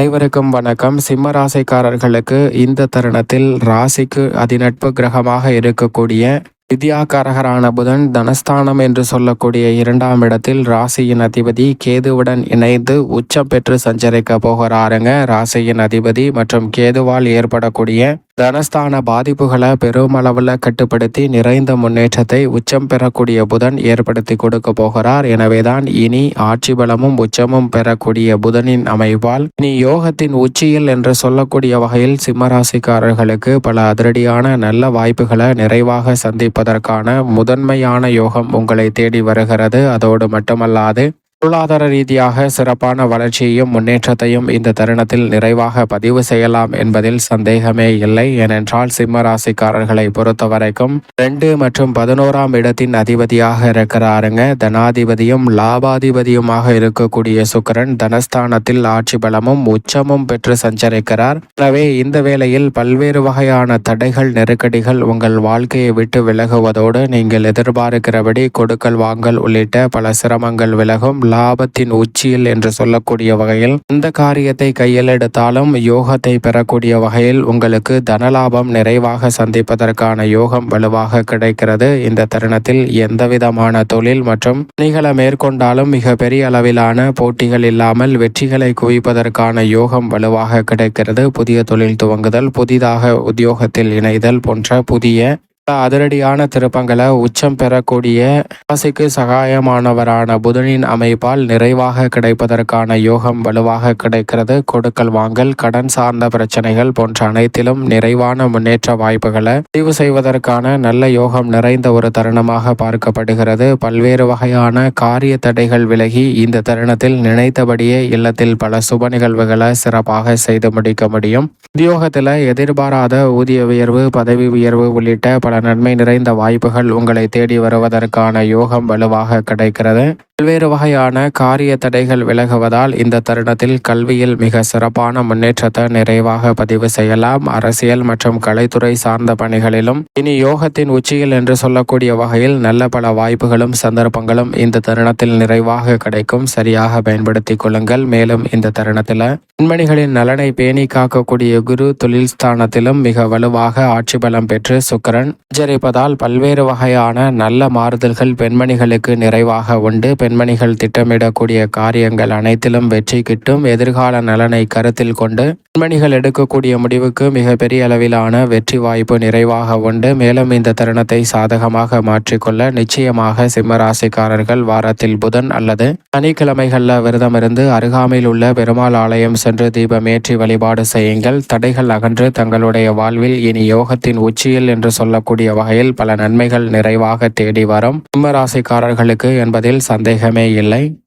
அனைவருக்கும் வணக்கம். சிம்ம ராசிக்காரர்களுக்கு இந்த தருணத்தில் ராசிக்கு அதிநட்பு கிரகமாக இருக்கக்கூடிய வித்யாகாரகரான புதன் தனஸ்தானம் என்று சொல்லக்கூடிய இரண்டாம் இடத்தில் ராசியின் அதிபதி கேதுவுடன் இணைந்து உச்சம் பெற்று சஞ்சரிக்க போகிறாருங்க. ராசியின் அதிபதி மற்றும் கேதுவால் ஏற்படக்கூடிய தனஸ்தான பாதிப்புகளை பெருமளவில் கட்டுப்படுத்தி நிறைந்த முன்னேற்றத்தை உச்சம் பெறக்கூடிய புதன் ஏற்படுத்தி கொடுக்க போகிறார். எனவேதான் இனி ஆட்சி பலமும் உச்சமும் பெறக்கூடிய புதனின் அமைப்பால் இனி யோகத்தின் உச்சியில் என்று சொல்லக்கூடிய வகையில் சிம்மராசிக்காரர்களுக்கு பல அதிரடியான நல்ல வாய்ப்புகளை நிறைவாக சந்திப்பதற்கான முதன்மையான யோகம் உங்களை தேடி வருகிறது. அதோடு மட்டுமல்லாது பொருளாதார ரீதியாக சிறப்பான வளர்ச்சியையும் முன்னேற்றத்தையும் இந்த தருணத்தில் நிறைவாக பதிவு செய்யலாம் என்பதில் சந்தேகமே இல்லை. ஏனென்றால் சிம்ம ராசிக்காரர்களை பொறுத்த வரைக்கும் ரெண்டு மற்றும் பதினோராம் இடத்தின் அதிபதியாக இருக்கிறாருங்க. தனாதிபதியும் லாபாதிபதியுமாக இருக்கக்கூடிய சுக்கரன் தனஸ்தானத்தில் ஆட்சி பலமும் உச்சமும் பெற்று சஞ்சரிக்கிறார். எனவே இந்த வேளையில் பல்வேறு வகையான தடைகள் நெருக்கடிகள் உங்கள் வாழ்க்கையை விட்டு விலகுவதோடு நீங்கள் எதிர்பார்க்கிறபடி கொடுக்கல் வாங்கல் உள்ளிட்ட பல சிரமங்கள் விலகும். லாபத்தின் உச்சியில் என்று சொல்லக்கூடிய வகையில் இந்த காரியத்தை கையில் எடுத்தாலும் யோகத்தை பெறக்கூடிய வகையில் உங்களுக்கு தனலாபம் நிறைவாக சந்திப்பதற்கான யோகம் வலுவாக கிடைக்கிறது. இந்த தருணத்தில் எந்தவிதமான தொழில் மற்றும் பணிகளை மேற்கொண்டாலும் மிக பெரிய அளவிலான போட்டிகள் இல்லாமல் வெற்றிகளை குவிப்பதற்கான யோகம் வலுவாக கிடைக்கிறது. புதிய தொழில் துவங்குதல் புதிதாக உத்தியோகத்தில் இணைதல் போன்ற புதிய அதிரடியான திருப்பங்களை உச்சம் பெறக்கூடிய ராசிக்கு சகாயமானவரான புதனின் அமைப்பால் நிறைவாக கிடைப்பதற்கான யோகம் வலுவாக கிடைக்கிறது. கொடுக்கல் வாங்கல் கடன் சார்ந்த பிரச்சனைகள் போன்ற அனைத்திலும் நிறைவான முன்னேற்ற வாய்ப்புகளை முடிவு செய்வதற்கான நல்ல யோகம் நிறைந்த ஒரு தருணமாக பார்க்கப்படுகிறது. பல்வேறு வகையான காரிய தடைகள் விலகி இந்த தருணத்தில் நினைத்தபடியே இல்லத்தில் பல சுப நிகழ்வுகளை சிறப்பாக செய்து முடிக்க முடியும். உத்தியோகத்தில் எதிர்பாராத ஊதிய உயர்வு பதவி உயர்வு உள்ளிட்ட பல நன்மை நிறைந்த வாய்ப்புகள் உங்களை தேடி வருவதற்கான யோகம் வலுவாக கிடைக்கிறது. பல்வேறு வகையான காரிய தடைகள் விலகுவதால் இந்த தருணத்தில் கல்வியில் மிக சிறப்பான முன்னேற்றத்தை நிறைவாக பதிவு செய்யலாம். அரசியல் மற்றும் கலைத்துறை சார்ந்த பணிகளிலும் இனி யோகத்தின் உச்சியில் என்று சொல்லக்கூடிய வகையில் நல்ல பல வாய்ப்புகளும் சந்தர்ப்பங்களும் இந்த தருணத்தில் நிறைவாக கிடைக்கும். சரியாக பயன்படுத்திக் கொள்ளுங்கள். மேலும் இந்த தருணத்தில் பெண்மணிகளின் நலனை பேணி காக்கக்கூடிய குரு தொழில் ஸ்தானத்திலும் மிக வலுவாக ஆட்சி பலம் பெற்று சுக்கரன் சஞ்சரிப்பதால் பல்வேறு வகையான நல்ல மாறுதல்கள் பெண்மணிகளுக்கு நிறைவாக உண்டு. பெண்மணிகள் திட்டமிடக்கூடிய காரியங்கள் அனைத்திலும் வெற்றி கிட்டும். எதிர்கால நலனை கருத்தில் கொண்டு பெண்மணிகள் எடுக்கக்கூடிய முடிவுக்கு மிகப்பெரிய அளவிலான வெற்றி வாய்ப்பு நிறைவாக உண்டு. மேலும் இந்த தருணத்தை சாதகமாக மாற்றிக்கொள்ள நிச்சயமாக சிம்மராசிக்காரர்கள் வாரத்தில் புதன் அல்லது சனிக்கிழமைகளில் விரதமிருந்து அருகாமையில் உள்ள பெருமாள் ஆலயம் சென்று தீபமேற்றி வழிபாடு செய்யுங்கள். தடைகள் அகன்று தங்களுடைய வாழ்வில் இனி யோகத்தின் உச்சியில் என்று சொல்லக்கூடிய வகையில் பல நன்மைகள் நிறைவாக தேடி வரும். சிம்மராசிக்காரர்களுக்கு என்பதில் சந்தேகமே இல்லை.